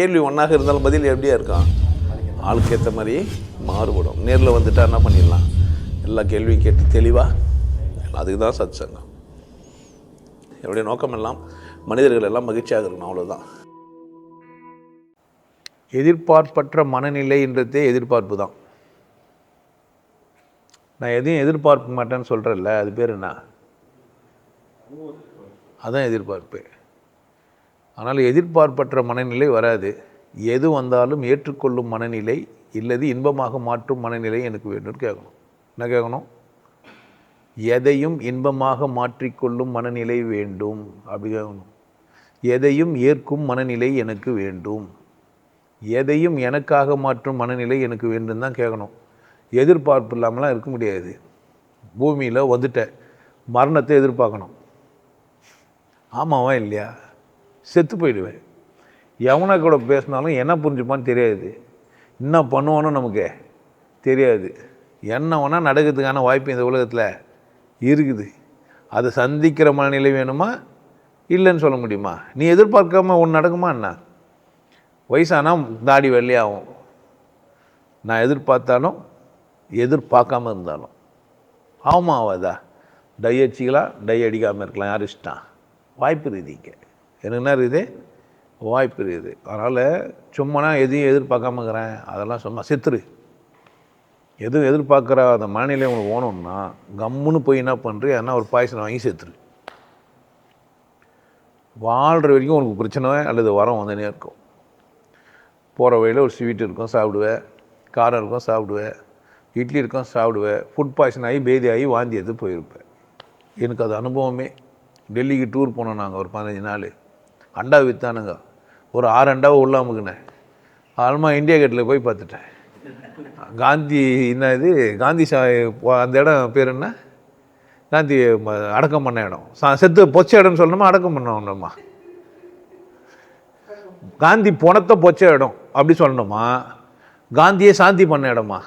கேள்வி ஒன்றாக இருந்தாலும் பதில் எப்படியா இருக்கான் ஆளுக்கு ஏற்ற மாதிரி மாறுபடும். நேரில் வந்துட்டா என்ன பண்ணிடலாம்? எல்லா கேள்வியும் கேட்டு தெளிவாக அதுக்கு தான் சத் சங்கம் என்னுடைய நோக்கம் எல்லாம் மனிதர்கள் எல்லாம் மகிழ்ச்சியாக இருக்கணும் அவ்வளோதான் எதிர்பார்ப்பற்ற மனநிலைன்றதே எதிர்பார்ப்பு தான். நான் எதையும் எதிர்பார்க்க மாட்டேன்னு சொல்கிறேன்ல அது பேர் என்ன? அதான் எதிர்பார்ப்பு. ஆனால் எதிர்பார்ப்பற்ற மனநிலை வராது. எது வந்தாலும் ஏற்றுக்கொள்ளும் மனநிலை இல்லது இன்பமாக மாற்றும் மனநிலை எனக்கு வேணும்னு கேட்கணும். என்ன கேட்கணும்? எதையும் இன்பமாக மாற்றிக்கொள்ளும் மனநிலை வேண்டும். அப்படி கேட்கணும். எதையும் ஏற்கும் மனநிலை எனக்கு வேண்டும். எதையும் எனக்காக மாற்றும் மனநிலை எனக்கு வேண்டும் தான் கேட்கணும். எதிர்பார்ப்பு இல்லாமலாம் இருக்க முடியாது. பூமியில் வந்துட்ட மரணத்தை எதிர்பார்க்கணும். ஆமாவா இல்லையா? செத்து போயிடுவேன். எவனை கூட பேசினாலும் என்ன புரிஞ்சுப்பான்னு தெரியாது. என்ன பண்ணுவானோ நமக்கு தெரியாது. என்ன வேணால் நடக்கிறதுக்கான வாய்ப்பு இந்த உலகத்தில் இருக்குது. அதை சந்திக்கிற மனநிலை வேணுமா? இல்லைன்னு சொல்ல முடியுமா? நீ எதிர்பார்க்காம ஒன்று நடக்குமா என்ன? வயசானால் தாடி வெள்ளையாகும். நான் எதிர்பார்த்தாலும் எதிர்பார்க்காம இருந்தாலும். ஆமாம் ஆகாதா டை அடிச்சிக்கலாம் டை அடிக்காமல் இருக்கலாம். யார் இஷ்டம்? வாய்ப்பு இருக்குது இங்கே எனக்கு என்ன இருக்குது? வாய்ப்பு இருக்குது. அதனால் சும்மா எதையும் எதிர்பார்க்காம இருக்கிறேன் அதெல்லாம் சும்மா சித்துரு. எதுவும் எதிர்பார்க்குற அந்த மனநிலை உங்களுக்கு ஓணும்னா கம்முன்னு போய் என்ன பண்ணுறது எதனா ஒரு பாய்சன் வாங்கி சேர்த்துரு வாழ்கிற வரைக்கும் உனக்கு பிரச்சனை அல்லது வரம் வந்துனே இருக்கும். போகிற வழியில் ஒரு ஸ்வீட் இருக்கும் சாப்பிடுவேன். காரம் இருக்கும் சாப்பிடுவேன். இட்லி இருக்கும் சாப்பிடுவேன். ஃபுட் பாய்சன் ஆகி பேதி ஆகி வாந்தி எடுத்து போயிருப்பேன். எனக்கு அது அனுபவமே. டெல்லிக்கு டூர் போனோம் நாங்கள் ஒரு பதினஞ்சு நாள். அண்டா விற்றானுங்க ஒரு ஆறு அண்டாவை உள்ள அமுக்குனேன். ஆல்மா இந்தியா கேட்டில் போய் பார்த்துட்டேன். காந்தி என்ன இது? காந்தி சா அந்த இடம் பேர் என்ன? காந்தி அடக்கம் பண்ண இடம். சா- செத்து பொச்ச இடம்னு சொல்லணுமா? அடக்கம் பண்ணணுமா காந்தி பொணத்தை பொச்ச இடம். அப்படி சொல்லணுமா? காந்தியை சாந்தி பண்ண இடமா?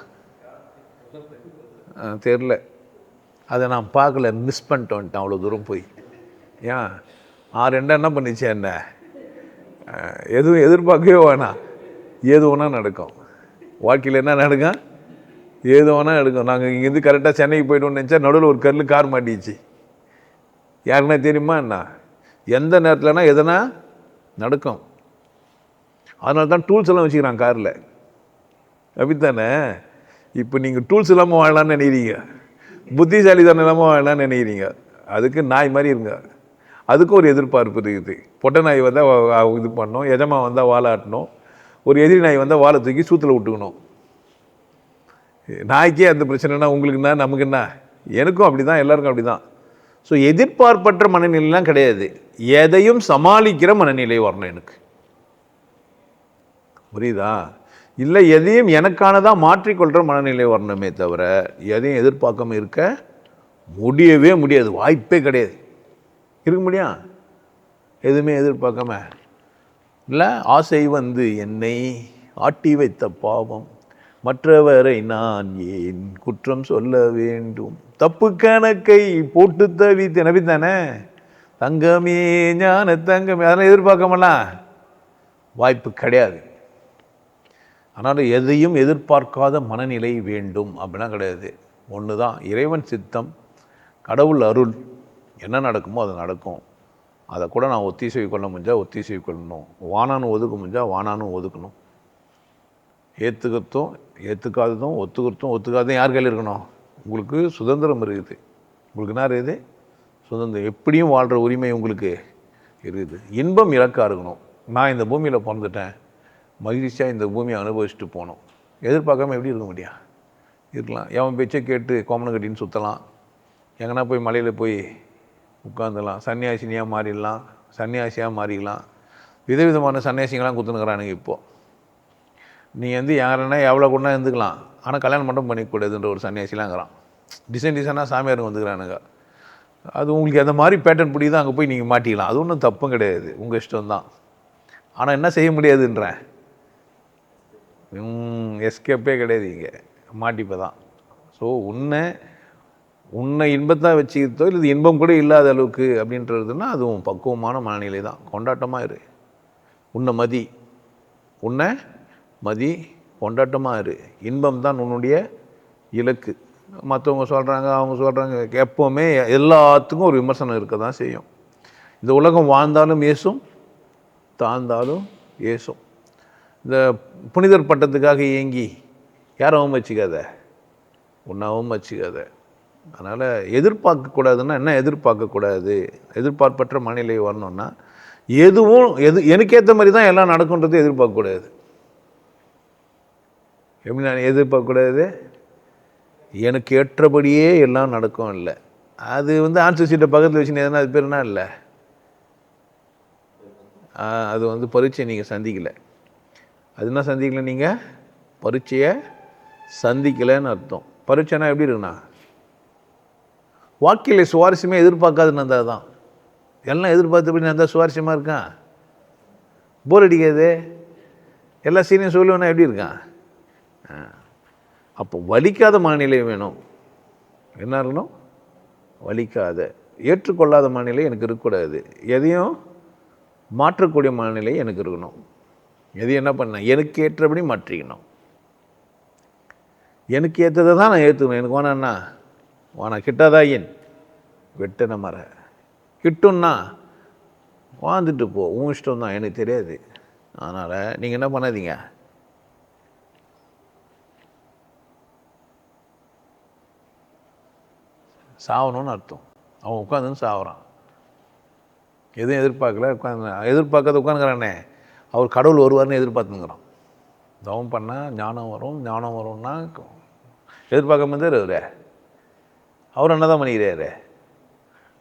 ஆ, தெரில அதை நான் பார்க்கல. மிஸ் பண்ணிட்டு வந்துட்டேன் அவ்வளோ தூரம் போய். ஏன்? ஆறு ரெண்டாக என்ன பண்ணிச்சு என்ன? எதுவும் எதிர்பார்க்கவே வேணாம். ஏது வேணால் நடக்கும். வாழ்க்கையில் என்ன நடக்கும்? ஏது வேணால் நடக்கும். நாங்கள் இங்கேருந்து கரெக்டாக சென்னைக்கு போய்ட்டோம்னு நினச்சா நடுவில் ஒரு கல் கார் மாட்டிச்சு யாருன்னா தெரியுமா என்ன? எந்த நேரத்தில்னா எதனா நடக்கும். அதனால தான் டூல்ஸ் எல்லாம் வச்சுக்கிறான் காரில். அப்படித்தானே? இப்போ நீங்கள் டூல்ஸ் இல்லாமல் வாழலாம்னு நினைக்கிறீங்க. புத்திசாலித்தனம் இல்லாமல் வாழலாம்னு நினைக்கிறீங்க. அதுக்கு நாய் மாதிரி இருங்க. அதுக்கும் ஒரு எதிர்பார்ப்பு இருக்குது. பொட்டை நாய் வந்தால் இது பண்ணணும் எஜமா வந்தால் வாழாட்டணும் ஒரு எதிரி நாய் வந்தால் வாழை தூக்கி சூத்தில் விட்டுக்கணும். நாய்க்கே அந்த பிரச்சனைனா உங்களுக்கு என்ன நமக்கு என்ன? எனக்கும் அப்படி தான் எல்லாருக்கும் அப்படி தான் ஸோ எதிர்பார்ப்பற்ற மனநிலைலாம் கிடையாது. எதையும் சமாளிக்கிற மனநிலை வரணும் எனக்கு. புரியுதா? இல்லை எதையும் எனக்கானதாக மாற்றிக்கொள்கிற மனநிலை வரணுமே தவிர எதையும் எதிர்பார்க்காம இருக்க முடியவே முடியாது. வாய்ப்பே கிடையாது. இருக்க முடியும் எதுவுமே எதிர்பார்க்காம. இல்லை ஆசை வந்து என்னை ஆட்டி வைத்த பாவம். மற்றவரை நான் ஏன் குற்றம் சொல்ல வேண்டும்? தப்பு கணக்கை போட்டு தவித்து தானே? தங்கமே ஞான தங்கமே அதெல்லாம் எதிர்பார்க்காமலாம் வாய்ப்பு கிடையாது. ஆனால் எதையும் எதிர்பார்க்காத மனநிலை வேண்டும். அப்படின்னா கிடையாது. ஒன்று தான் இறைவன் சித்தம் கடவுள் அருள். என்ன நடக்குமோ அது நடக்கும். அதை கூட நான் ஒத்திசைவு கொள்ள முடிஞ்சால் ஒத்திசைவு கொள்ளணும். வானான்னு ஒதுக்க முடிஞ்சால் வானானும் ஒதுக்கணும். ஏற்றுக்கிறதும் ஏற்றுக்காததும் ஒத்துக்கிறதும் ஒத்துக்காததும் யார் கையில் இருக்கணும்? உங்களுக்கு சுதந்திரம் இருக்குது. உங்களுக்கு என்ன இருக்குது? சுதந்திரம். எப்படியும் வாழ்கிற உரிமை உங்களுக்கு இருக்குது. இன்பம் இலக்காக இருக்கணும். நான் இந்த பூமியில் பிறந்துட்டேன். மகிழ்ச்சியாக இந்த பூமியை அனுபவிச்சுட்டு போகணும். எதிர்பார்க்காம எப்படி இருக்க முடியும்? இருக்கலாம். எவன் பேச்சை கேட்டு கோமனை கட்டின்னு சுற்றலாம் எங்கன்னா போய் மலையில் போய் உட்காந்துடலாம் சன்னியாசினியாக மாறிடலாம். சன்னியாசியாக மாறிடலாம். விதவிதமான சன்னியாசிங்களாம் குத்துனுக்குறானுங்க இப்போது நீ வந்து யாருன்னா எவ்வளோ கொண்டா இருந்துக்கலாம். ஆனால் கல்யாணம் மட்டும் பண்ணிக்கூடாதுன்ற ஒரு சன்னியாசிலாங்கிறான் டிசைன் டிசைனாக சாமியாருங்க வந்துக்கிறானுங்க. அது உங்களுக்கு அந்த மாதிரி பேட்டர்ன் பிடிக்குதோ அங்கே போய் நீங்கள் மாட்டிக்கலாம். அது ஒன்றும் தப்பும் கிடையாது. உங்கள் இஷ்டம் தான் ஆனால் என்ன செய்ய முடியாதுன்றேன். எஸ்கேப்பே கிடையாது இங்கே. மாட்டிப்போ தான் ஸோ ஒன்று உன்னை இன்பத்தான் வச்சுக்கிட்டோ இல்லை இன்பம் கூட இல்லாத அளவுக்கு அப்படின்றதுன்னா அதுவும் பக்குவமான மனநிலை தான். கொண்டாட்டமாக இரு. உன்னை மதி. உன்னை மதி. கொண்டாட்டமாக இரு. இன்பம் தான் உன்னுடைய இலக்கு. மற்றவங்க சொல்கிறாங்க அவங்க சொல்கிறாங்க எப்போவுமே எல்லாத்துக்கும் ஒரு விமர்சனம் இருக்க தான் செய்யும். இந்த உலகம் வாழ்ந்தாலும் ஏசும் தாழ்ந்தாலும் ஏசும். இந்த புனிதர் பட்டத்துக்காக ஏங்கி யாரும் வச்சுக்காத? உன்னாவும் வச்சுக்காத. அதனால் எதிர்பார்க்கக்கூடாதுன்னா என்ன எதிர்பார்க்கக்கூடாது? எதிர்பார்ப்பற்ற மனநிலை வரணும்னா எதுவும் எது எனக்கு ஏற்ற மாதிரி தான் எல்லாம் நடக்குன்றது எதிர்பார்க்கக்கூடாது. எப்படி நான் எதிர்பார்க்கக்கூடாது? எனக்கு ஏற்றபடியே எல்லாம் நடக்கும் இல்லை. அது வந்து ஆன்சர் சீட்டை பக்கத்தில் வச்சுன்னு எதனா அது பேர் என்ன இல்லை? அது வந்து பரீட்சை நீங்கள் சந்திக்கலை. அது என்ன சந்திக்கல நீங்கள் பரீட்சையை சந்திக்கலைன்னு அர்த்தம். பரீட்சைனா எப்படி இருக்குண்ணா வாழ்க்கையில் சுவாரஸ்யமே எதிர்பார்க்காதுன்னு இருந்தால் தான். எல்லாம் எதிர்பார்த்தபடி இருந்தால் சுவாரஸ்யமாக இருக்கான்? போர் அடிக்காது. எல்லா சீனியும் சொல்லுவேன்னா எப்படி இருக்கான்? ஆ. அப்போ வலிக்காத மனநிலை வேணும். என்ன இருக்கணும் வலிக்காத. ஏற்றுக்கொள்ளாத மனநிலை எனக்கு இருக்கக்கூடாது. எதையும் மாற்றக்கூடிய மனநிலை எனக்கு இருக்கணும். எதையும் என்ன பண்ண? எனக்கு ஏற்றபடி மாற்றிக்கணும். எனக்கு ஏற்றதை தான் நான் ஏற்றுக்கணும் எனக்கு வேணான்னா? வானா கிட்டாதாயின் வெட்டின மர. கிட்டும்னா வாழ்ந்துட்டு போ. உன் இஷ்டம் தான். எனக்கு தெரியாது. அதனால் நீங்கள் என்ன பண்ணாதீங்க? சாவணும்னு அர்த்தம். அவன் உட்காந்துன்னு சாவறான். எதுவும் எதிர்பார்க்கல. உட்காந்து எதிர்பார்க்காத உட்காந்துக்கிறானே அவர் கடவுள் வருவார்னு எதிர்பார்த்துங்கிறான் தவம் பண்ணால் ஞானம் வரும். ஞானம் வரும்னா எதிர்பார்க்காம இருந்தார் அவர் என்ன தான் பண்ணிக்கிறாரு?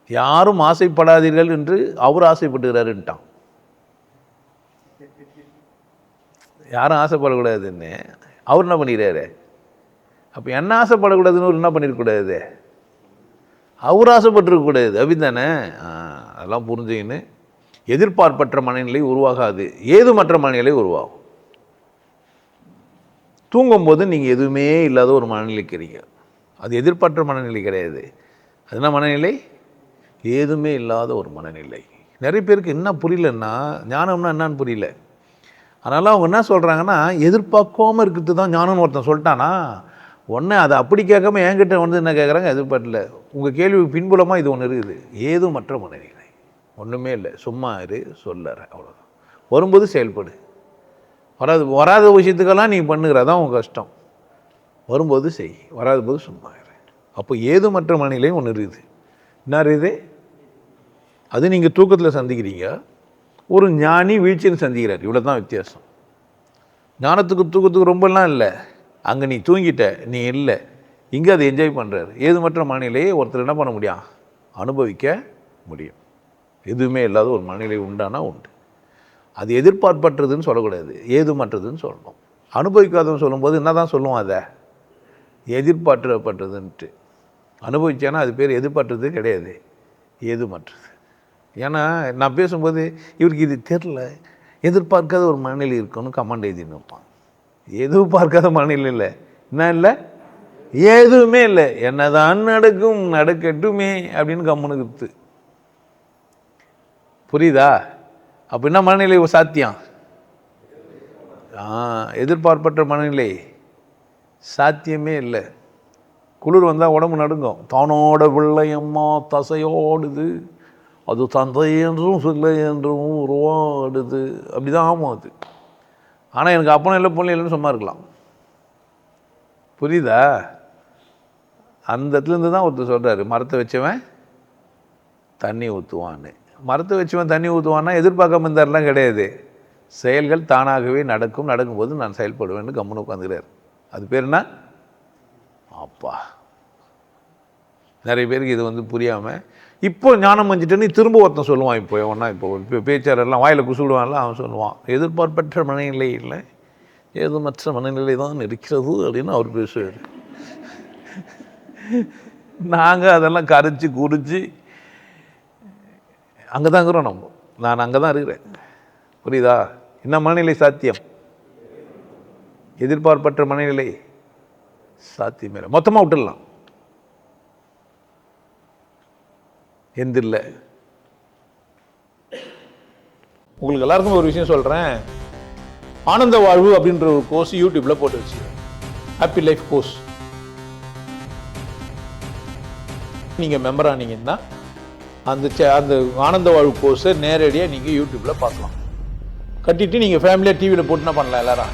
யாரும் ஆசைப்படாதீர்கள் என்று அவர் ஆசைப்பட்டுக்கிறாருன்ட்டான் யாரும் ஆசைப்படக்கூடாதுன்னு அவர் என்ன பண்ணிக்கிறாரு? அப்போ என்ன ஆசைப்படக்கூடாதுன்னு அவர் என்ன பண்ணிருக்கக்கூடாது? அவர் ஆசைப்பட்டிருக்கக்கூடாது. அப்படிதானே அதெல்லாம் புரிஞ்சுக்கின்னு எதிர்பார்ப்பற்ற மனநிலை உருவாகாது. ஏதுமற்ற மனநிலை உருவாகும். தூங்கும்போது நீங்கள் எதுவுமே இல்லாத ஒரு மனநிலைக்கு இருக்கீங்க. அது எதிர்பார்த்த மனநிலை கிடையாது. அது என்ன மனநிலை? ஏதுமே இல்லாத ஒரு மனநிலை. நிறைய பேருக்கு என்ன புரியலன்னா ஞானம்னா என்னன்னு புரியல. அதனால் அவங்க என்ன சொல்கிறாங்கன்னா எதிர்பார்க்காம இருக்கிறது தான் ஞானம்னு ஒருத்தன் சொல்லிட்டானா உடனே அதை அப்படி கேட்காம என்கிட்ட வந்து என்ன கேட்குறாங்க? எதிர்பார்க்கல உங்கள் கேள்விக்கு பின்புலமாக இது ஒன்று இருக்குது. ஏதும் மற்ற மனநிலை. ஒன்றுமே இல்லை. சும்மா இரு சொல்லற. அவ்வளோதான் வரும்போது செயல்படு. வராது வராத விஷயத்துக்கெல்லாம் நீ பண்ணுகிற தான் உன் கஷ்டம். வரும்போது செய் வராத போது சும்மா இரு. அப்போ ஏதுமற்ற மனநிலை ஒன்று இருக்குது. என்ன இருக்குது? அது நீங்கள் தூக்கத்தில் சந்திக்கிறீங்க. ஒரு ஞானி வீழ்ச்சின்னு சந்திக்கிறார். இவ்வளோ தான் வித்தியாசம். ஞானத்துக்கு தூக்கத்துக்கு ரொம்பலாம் இல்லை. அங்கே நீ தூங்கிட்ட நீ இல்லை. இங்கே அதை என்ஜாய் பண்ணுறாரு ஏதுமற்ற மனநிலையை ஒருத்தர் என்ன பண்ண முடியும்? அனுபவிக்க முடியும். எதுவுமே இல்லாத ஒரு மனநிலை உண்டானா உண்டு. அது எதிர்பார்ப்பற்றதுன்னு சொல்லக்கூடாது. ஏதுமற்றதுன்னு சொல்லணும். அனுபவிக்காதவன் சொல்லும்போது என்ன தான் சொல்லுவோம் அதை? எதிர்பார்க்கப்பட்டதுன்ட்டு அனுபவிச்சேன்னா அது பேர் எதிர்பார்த்தது கிடையாது. ஏதுமற்றது. ஏன்னா நான் பேசும்போது இவருக்கு இது தெரில. எதிர்பார்க்காத ஒரு மனநிலை இருக்குன்னு கமெண்ட் எழுதின்னு இருப்பான். பார்க்காத மனநிலை இல்லை. என்ன இல்லை? எதுவுமே இல்லை. என்னதான் நடக்கும் நடக்கட்டுமே அப்படின்னு கம்முனுக்குத்து புரியுதா? அப்படின்னா மனநிலை சாத்தியம்? ஆ எதிர்பார்ப்பற்ற மனநிலை. சாத்தியமே இல்லை. குளிர் வந்தால் உடம்பு நடுங்கும். தானோட பிள்ளையம்மா தசையோடுது. அது தந்தை என்றும் பிள்ளை என்றும் உருவாடுது. அப்படி தான் ஆகும் அது. ஆனால் எனக்கு அப்பனும் இல்லை பொண்ணு இல்லைன்னு சும்மா இருக்கலாம். புரியுதா? அந்த இடத்துலேருந்து தான் ஒருத்தர் சொல்கிறாரு மரத்தை வச்சவன் தண்ணி ஊற்றுவான்னு மரத்தை வச்சவன் தண்ணி ஊற்றுவான்னா எதிர்பார்க்காம இருந்தாரெலாம் கிடையாது. செயல்கள் தானாகவே நடக்கும். நடக்கும்போது நான் செயல்படுவேன்னு கம்முன்னு உட்காந்துக்கிறார் அது பேர் என்ன? அப்பா. நிறைய பேருக்கு இது வந்து புரியாமல் இப்போ ஞானம் மஞ்சிட்டேன்னு திரும்ப ஒருத்தன் சொல்லுவான் இப்போ ஒன்றா இப்போ இப்போ பேச்சாரெல்லாம் வாயில் குசுடுவான்ல அவன் சொல்லுவான் எதிர்பார்ப்பற்ற மனநிலை இல்லை. ஏதுமற்ற மனநிலை தான் இருக்கிறது அப்படின்னு அவர் பேசுவார். நாங்கள் அதெல்லாம் கரைச்சி குறித்து அங்கே தான் இருக்கிறோம் நம்ம. நான் அங்கே தான் இருக்கிறேன். புரியுதா? என்ன மனநிலை சாத்தியம்? எதிர்பார்ப்பற்ற மனநிலை சாத்தியமே இல்லை. மொத்தமாக விட்டுடலாம். எந்தில்ல உங்களுக்கு எல்லாருக்கும் ஒரு விஷயம் சொல்கிறேன் ஆனந்த வாழ்வு அப்படின்ற ஒரு கோர்ஸ் யூடியூப்பில் போட்டு வச்சு ஹாப்பி லைஃப் கோர்ஸ் நீங்கள் மெம்பர் ஆனீங்கன்னா அந்த அந்த ஆனந்த வாழ்வு கோர்ஸை நேரடியாக நீங்கள் யூடியூப்பில் பார்க்கலாம். கட்டிட்டு நீங்கள் ஃபேமிலியாக டிவியில் போட்டுனா பண்ணலாம் எல்லாரும்.